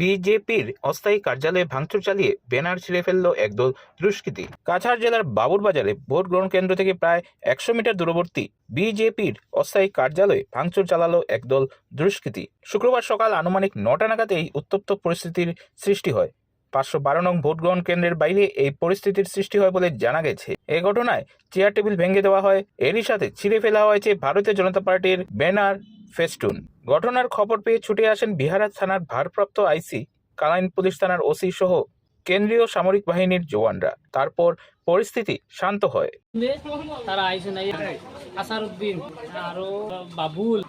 বিজেপির অস্থায়ী কার্যালয়ে ভাঙচুর চালিয়ে ব্যানার ছিঁড়ে ফেলল একদল দুষ্কৃতী। কাছাড় জেলার বাবুরবাজারে ভোট গ্রহণ কেন্দ্র থেকে প্রায় একশো মিটার দূরবর্তী বিজেপির অস্থায়ী কার্যালয়ে ভাঙচুর চালালো একদল দুষ্কৃতী। শুক্রবার সকাল আনুমানিক নটা নাগাদ এই উত্তপ্ত পরিস্থিতির সৃষ্টি হয়। পাঁচশো বারো নং ভোট গ্রহণ কেন্দ্রের বাইরে এই পরিস্থিতির সৃষ্টি হয় বলে জানা গেছে। এ ঘটনায় চেয়ার টেবিল ভেঙে দেওয়া হয়। এরই সাথে ছিঁড়ে ফেলা হয়েছে ভারতীয় জনতা পার্টির ব্যানার ফেস্টুন। ঘটনার খবর পেয়ে ছুটে আসেন বিহারের থানার ভারপ্রাপ্ত আইসি, কালাইন পুলিশ থানার ওসি সহ কেন্দ্রীয় সামরিক বাহিনীর জওয়ানরা। তারপর পরিস্থিতি শান্ত হয়। তারা আইসে নাই। আরও বাবুল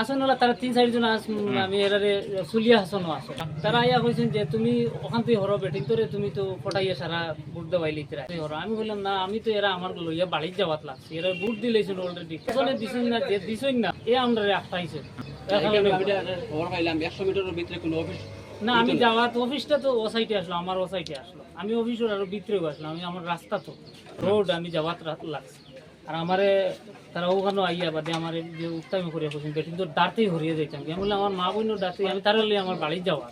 আসন হলো তারা তিন চারিজন আমি এরারে চুলিয়া হাসনও আছো। তারা আইয়া কইছেন যে তুমি ওখান থেকে হরো বেটিং করে তুমি তো ফটাইয়া সারা বুট দেওয়াই লিতরা হরো আমি বললাম না আমি তো এরা আমার লইয়া বাড়ির যাওয়াত লাগছে এরা বুট দিলেছেন অলরেডি বলে দিছেন না যে দিছেন না এ আমরা পাইলাম একশো মিটারের ভিতরে কোনো অফিস না আমি যাওয়াত অফিসটা তো ও সাইডে আসলো আমার ও সাইডে আসলো। আমি অফিসের আরও ভিতরেও আসলাম আমি আমার রাস্তা তো রোড আমি যাওয়াত লাগছে। আর আমারে তারা ওখানে আইয়া বাদে আমার যে উত্তামি করিয়া করছেন বেটিং তো হরিয়ে যাইতাম। আমি বললাম, আমার মা বোনের দাঁড়তে আমি তারা লই আমার বাড়ি যাওয়া।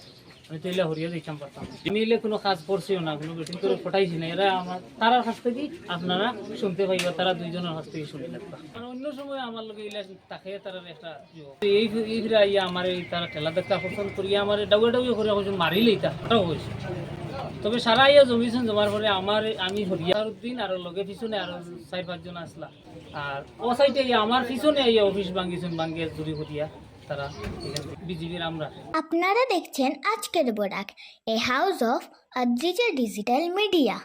আমি তো এলে হরিয়ে দিতাম পারতাম আমি এলে কোনো কাজ করছিও না, কোনো বেটিং করে ফটাইছি না। এরা আমার, তারার কাছ থেকে আপনারা শুনতে পাইবা, তারা দুইজনের কাছ থেকে শুনে লাগবা অন্য সময় আমার লোকে ইলা তাকে তারা একটা ইয়ে এই এই ফিরে আইয়া আমার এই তারা ঠেলা দেখা পছন্দ করিয়া আমার ডাউয়ে ডাউয়ে করে কইছে, মারিলেই তা ওটাও হয়েছে তবে সারা ইয়া জমিছেন জমার পরে আমার আমি হরিয়ার উদ্দিন আর লগে পিছনে আর চার পাঁচজন আসলা। আর ও সাইডে আমার পিছনে ইয়া অফিস ভাঙ্গিছেন ভাঙ্গে চুরি করিয়া তারা বিজিবির আমরা। আপনারা দেখছেন আজকের বোরাক, a house of Adrija digital media.